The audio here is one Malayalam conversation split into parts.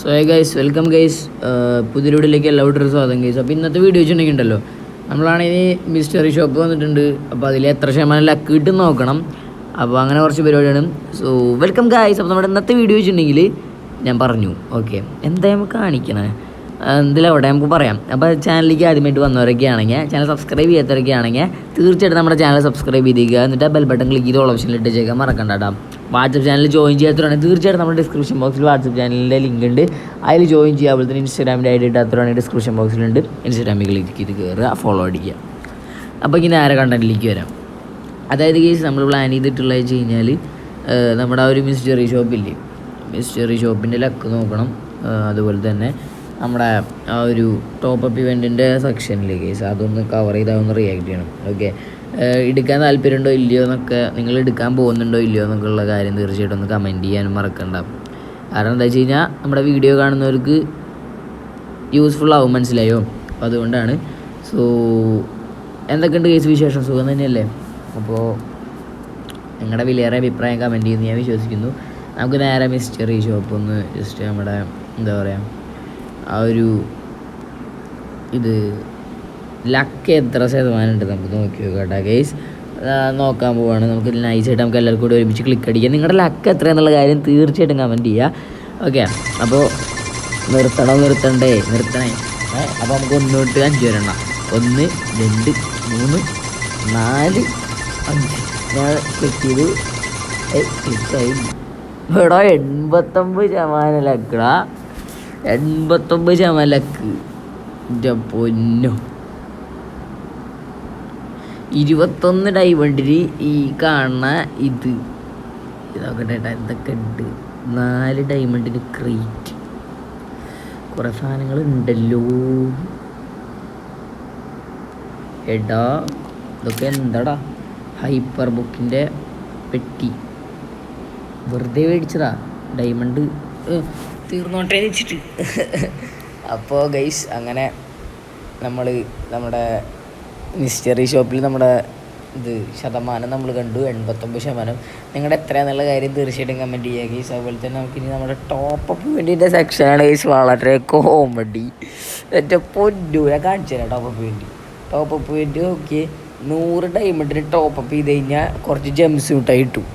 So hey guys welcome guys പുതിയ വീഡിയോയിലേക്ക് എല്ലാവരും സ്വാഗതം ഗൈസ് അപ്പോൾ ഇന്നത്തെ വീഡിയോ വെച്ചിട്ടുണ്ടെങ്കിൽ ഉണ്ടല്ലോ നമ്മളാണെങ്കിൽ മിസ്റ്ററി ഷോപ്പ് വന്നിട്ടുണ്ട്. അപ്പോൾ അതിൽ എത്ര ശതമാനം ലക്ക് കിട്ടും നോക്കണം. അപ്പോൾ അങ്ങനെ കുറച്ച് പരിപാടിയാണ്. സോ വെൽക്കം ഗൈസ് അപ്പോൾ നമ്മുടെ ഇന്നത്തെ വീഡിയോ വെച്ചിട്ടുണ്ടെങ്കിൽ ഞാൻ പറഞ്ഞു. ഓക്കെ എന്താ നമുക്ക് കാണിക്കണേ? എന്തിലവിടെ നമുക്ക് പറയാം. അപ്പോൾ ചാനലിലേക്ക് ആദ്യമായിട്ട് വന്നവരൊക്കെ ആണെങ്കിൽ ചാനൽ സബ്സ്ക്രൈബ് ചെയ്യാത്തവരൊക്കെ ആണെങ്കിൽ തീർച്ചയായിട്ടും നമ്മുടെ ചാനൽ സബ്സ്ക്രൈബ് ചെയ്തിരിക്കുക എന്നിട്ട് ബെൽ ബട്ടൺ ക്ലിക്ക് ചെയ്ത് ഓൾ ഓപ്ഷനിൽ ചെയ്യാൻ മറക്കണ്ട വാട്സപ്പ് ചാനൽ ജോയിൻ ചെയ്യാത്തവരാണെങ്കിൽ തീർച്ചയായിട്ടും നമ്മുടെ ഡിസ്ക്രിപ്ഷൻ ബോക്സിൽ വാട്സപ്പ് ചാനലിന്റെ ലിങ്ക് ഉണ്ട്. അതിൽ ജോയിൻ ചെയ്യുക അതുപോലെ തന്നെ ഇൻസ്റ്റാഗ്രാമിന്റെ ഐഡി ഇട്ടാത്തവരാണെങ്കിൽ ഡിസ്ക്രിപ്ഷൻ ബോക്സിലുണ്ട് ഇൻസ്റ്റാഗ്രാമിൽ ക്ലിക്ക് ചെയ്ത് കയറുക ഫോളോ അടിക്കുക. അപ്പോൾ ഇനി ആരെ കണ്ടന്റിലേക്ക് വരാം. അതായത് കേസ് നമ്മൾ പ്ലാൻ ചെയ്തിട്ടുള്ളത് വെച്ച് കഴിഞ്ഞാൽ നമ്മുടെ ആ ഒരു മിസ്റ്ററി ഷോപ്പില്ലേ മിസ്റ്ററി ഷോപ്പിന്റെ ലക്ക് നോക്കണം. അതുപോലെ തന്നെ നമ്മുടെ ആ ഒരു ടോപ്പ് അപ്പ് ഇവന്റിന്റെ സെക്ഷനിൽ കേസ് അതൊന്ന് കവർ ചെയ്താൽ റിയാക്ട് ചെയ്യണം. ഓക്കെ എടുക്കാൻ താല്പര്യമുണ്ടോ ഇല്ലയോ എന്നൊക്കെ നിങ്ങൾ എടുക്കാൻ പോകുന്നുണ്ടോ ഇല്ലയോ എന്നൊക്കെ ഉള്ള കാര്യം തീർച്ചയായിട്ടും ഒന്ന് കമന്റ് ചെയ്യാനും മറക്കണ്ട. കാരണം എന്താ വെച്ച് കഴിഞ്ഞാൽ നമ്മുടെ വീഡിയോ കാണുന്നവർക്ക് യൂസ്ഫുൾ ആവും മനസ്സിലായോ? അപ്പോൾ അതുകൊണ്ടാണ്. സോ എന്തൊക്കെയുണ്ട് കേസ് വിശേഷം? സുഖം തന്നെയല്ലേ? അപ്പോൾ നിങ്ങളുടെ വിലയേറെ അഭിപ്രായം കമന്റ് ചെയ്യുന്നു ഞാൻ വിശ്വസിക്കുന്നു. നമുക്ക് നേരെ മിസ്റ്ററി ഷോപ്പ് ഒന്ന് ജസ്റ്റ് നമ്മുടെ എന്താ പറയുക ആ ഒരു ഇത് ലക്ക് എത്ര ശതമാനം ഉണ്ട് നമുക്ക് നോക്കി നോക്കാം ഗൈസ് നോക്കാൻ പോവാണ്. നമുക്ക് നൈസായിട്ട് നമുക്ക് എല്ലാവർക്കും കൂടി ഒരുമിച്ച് ക്ലിക്ക് അടിക്കാം. നിങ്ങളുടെ ലക്ക് എത്ര എന്നുള്ള കാര്യം തീർച്ചയായിട്ടും കമന്റ് ചെയ്യുക ഓക്കെ അപ്പോൾ നിർത്തണോ നിർത്തണ്ടേ? നിർത്തണേ. അപ്പോൾ നമുക്ക് ഒന്ന് തൊട്ട് അഞ്ച് വരെ എണ്ണ ഒന്ന് രണ്ട് മൂന്ന് നാല് അഞ്ച്. ഞാൻ ക്ലിക്ക് ചെയ്തു. ക്ലിക്കായി ഇവിടെ എൺപത്തൊമ്പത് ശതമാനം ലക്കടാ എൺപത്തൊമ്പത് ശതമാനം ലക്ക് എന്റെ പൊന്നോ. ഇരുപത്തൊന്ന് ഡൈമണ്ടിൽ ഈ കാണുന്ന ഇത്. ഇതൊക്കെ കേട്ടാ ഇതൊക്കെ ഉണ്ട് നാല് ഡൈമണ്ടിന് ക്രീറ്റ് കുറേ സാധനങ്ങൾ ഉണ്ടല്ലോ എടാ ഇതൊക്കെ എന്താടാ? ഹൈപ്പർ ബുക്കിന്റെ പെട്ടി. വെറുതെ മേടിച്ചതാ ഡയമണ്ട് തീർന്നോട്ടേ വെച്ചിട്ട്. അപ്പോൾ ഗൈസ് അങ്ങനെ നമ്മൾ നമ്മുടെ മിസ്റ്ററി ഷോപ്പിൽ നമ്മുടെ ഇത് ശതമാനം നമ്മൾ കണ്ടു എൺപത്തൊമ്പത് ശതമാനം. നിങ്ങളുടെ നല്ല കാര്യം തീർച്ചയായിട്ടും കമന്റ് ചെയ്യുക ഗൈസ് അതുപോലെ തന്നെ നമുക്ക് ഇനി നമ്മുടെ ടോപ്പ് അപ്പ് വേണ്ടിന്റെ സെക്ഷനാണ് ഗൈസ് വളരെ കോമഡി ഏറ്റവും പൊന്നു ഞാൻ കാണിച്ചു തരാം ടോപ്പ് അപ്പ് വേണ്ടി. ടോപ്പ് അപ്പ് വേണ്ടി ഓക്കെ നൂറ് ഡയമണ്ടിന് ടോപ്പ് അപ്പ് ചെയ്ത് കഴിഞ്ഞാൽ കുറച്ച് ജെംസ് കിട്ടാൻ കിട്ടും.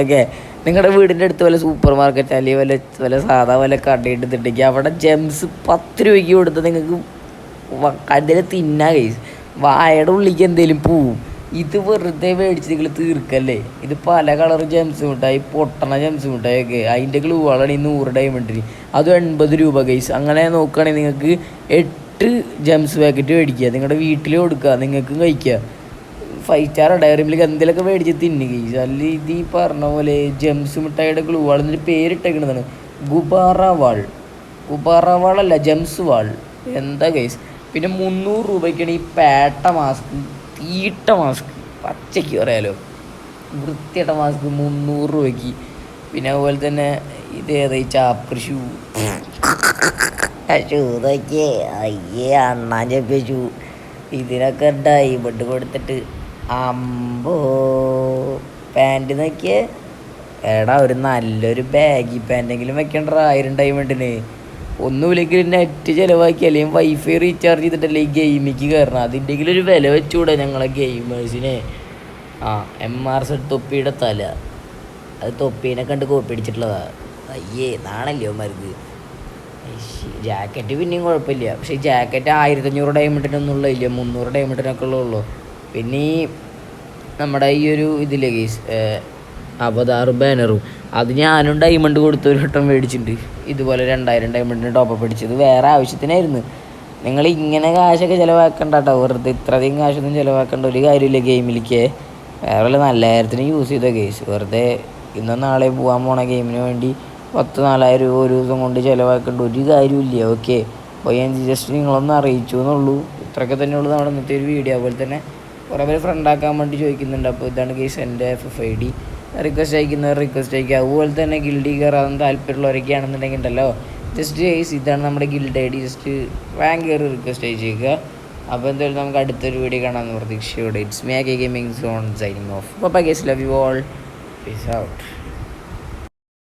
ഓക്കെ നിങ്ങളുടെ വീടിന്റെ അടുത്ത് വല്ല സൂപ്പർ മാർക്കറ്റ് അല്ലെങ്കിൽ വല്ല വല്ല സാധാ വല്ല കടയിട്ട് അവിടെ ജെംസ് പത്ത് രൂപയ്ക്ക് കൊടുത്ത് നിങ്ങൾക്ക് കടയിൽ തിന്നാ കൈസ് വായയുടെ ഉള്ളിലേക്ക് എന്തെങ്കിലും പോവും. ഇത് വെറുതെ മേടിച്ച് നിങ്ങൾ തീർക്കല്ലേ? ഇത് പല കളർ ജെംസ് മിഠായി പൊട്ടണ ജെംസ് മിഠായി ഒക്കെ അതിന്റെ ഗ്ലൂവാളാണ് ഈ നൂറ് ഡയമണ്ടിന് അതും എൺപത് രൂപ കൈസ് അങ്ങനെ നോക്കുകയാണെങ്കിൽ നിങ്ങൾക്ക് എട്ട് ജെംസ് പാക്കറ്റ് മേടിക്കുക. നിങ്ങളുടെ വീട്ടിൽ കൊടുക്കുക നിങ്ങൾക്കും കഴിക്കുക. ഫൈവ് സ്റ്റാർ ഡയറി മിൽക്ക് എന്തെങ്കിലുമൊക്കെ മേടിച്ച് തിന്നുക അല്ല ഇത് ഈ പറഞ്ഞ പോലെ ജെംസ് മിഠായിയുടെ ഗ്ലൂ വാൾ എന്നിട്ട് പേരിട്ടേക്കണതാണ്. ഗുബാറ വാൾ. ഗുബാറ വാളല്ല ജെംസ് വാൾ. എന്താ ഗൈസ് പിന്നെ മുന്നൂറ് രൂപയ്ക്കാണ് ഈ പേട്ട മാസ്ക് തീട്ട മാസ്ക് പച്ചയ്ക്ക് പറയാലോ. വൃത്തിയുടെ മാസ്ക് മുന്നൂറ് രൂപയ്ക്ക്. പിന്നെ അതുപോലെ തന്നെ ഇത് ഏതാ ഈ ചാപ്പർ ഷൂ ഷൂതൊക്കെ അയ്യേ അണ്ണാൻ ചെപ്പിയ ഷൂ. ഇതിനൊക്കെ ബെഡ് കൊടുത്തിട്ട് അമ്പോ. പാന്റ് നോക്കിയേ. എടാ ഒരു നല്ലൊരു ബാഗി പാന്റെങ്കിലും വെക്കണ്ട ആയിരം ഡയമണ്ടിന് ഒന്നുമില്ലെങ്കിൽ നെറ്റ് ചിലവാക്കി അല്ലെങ്കിൽ വൈഫൈ റീചാർജ് ചെയ്തിട്ടല്ലേ ഈ ഗെയിമിക്ക് കയറണം അതിന്റെങ്കിലും ഒരു വില വെച്ചുകൂടെ ഞങ്ങളെ ഗെയിമേഴ്സിനെ ആ എം ആർ സെഡ് തൊപ്പിയുടെ തല. അത് തൊപ്പീനെ കണ്ട് കോപ്പി അടിച്ചിട്ടുള്ളതാ. അയ്യേ നാണല്ലോ മരുന്ന് ജാക്കറ്റ് പിന്നെയും കുഴപ്പമില്ല. പക്ഷേ ജാക്കറ്റ് ആയിരത്തഞ്ഞൂറ് ഡയമണ്ടിനൊന്നും ഇല്ല മുന്നൂറ് ഡയമണ്ടിനൊക്കെ ഉള്ളൂ പിന്നെ ഈ നമ്മുടെ ഈ ഒരു ഇതിലെ കേസ് അവതാർ ബാനറും. അത് ഞാനും ഡയമണ്ട് കൊടുത്ത് ഒരു വട്ടം മേടിച്ചിട്ടുണ്ട്. ഇതുപോലെ രണ്ടായിരം ഡയമണ്ടിന് ടോപ്പ് അടിച്ചത്. വേറെ ആവശ്യത്തിനായിരുന്നു. നിങ്ങൾ ഇങ്ങനെ കാശൊക്കെ ചിലവാക്കണ്ട കേട്ടോ വെറുതെ ഇത്രയധികം കാശൊന്നും ചിലവാക്കേണ്ട. ഒരു കാര്യമില്ല ഗെയിമിലേക്ക് വേറെ വല്ല നല്ല കാര്യത്തിന് യൂസ് ചെയ്ത കേസ് വെറുതെ ഇന്നും നാളെ പോകാൻ പോണ ഗെയിമിന് വേണ്ടി പത്ത് നാലായിരം രൂപ ഒരു ദിവസം കൊണ്ട് ചിലവാക്കേണ്ട. ഒരു കാര്യമില്ല ഓക്കെ. അപ്പോൾ ഞാൻ ജസ്റ്റ് നിങ്ങളൊന്ന് അറിയിച്ചു എന്നുള്ളൂ ഇത്രയൊക്കെ തന്നെയുള്ളൂ നമ്മുടെ ഇന്നത്തെ ഒരു വീഡിയോ അതുപോലെ തന്നെ കുറേ പേര് ഫ്രണ്ടാക്കാൻ വേണ്ടി ചോദിക്കുന്നുണ്ട്. അപ്പോൾ ഇതാണ് കേസ് എന്റെ F F I D request അയക്കുന്നവർ request അയക്കുക. അതുപോലെ തന്നെ ഗിൽഡി കയറാൻ താല്പര്യമുള്ളവരൊക്കെ ആണെന്നുണ്ടെങ്കിൽ ഉണ്ടല്ലോ. ജസ്റ്റ് ഗൈസ് ഇതാണ് നമ്മുടെ guild I D just rank കയറി റിക്വസ്റ്റ് അയച്ചേക്കുക അപ്പോൾ എന്തായാലും നമുക്ക് അടുത്തൊരു വീഡിയോ കാണാമെന്ന് പ്രതീക്ഷയോടെ. It's my gaming zone signing off അപ്പോൾ guys love you all peace out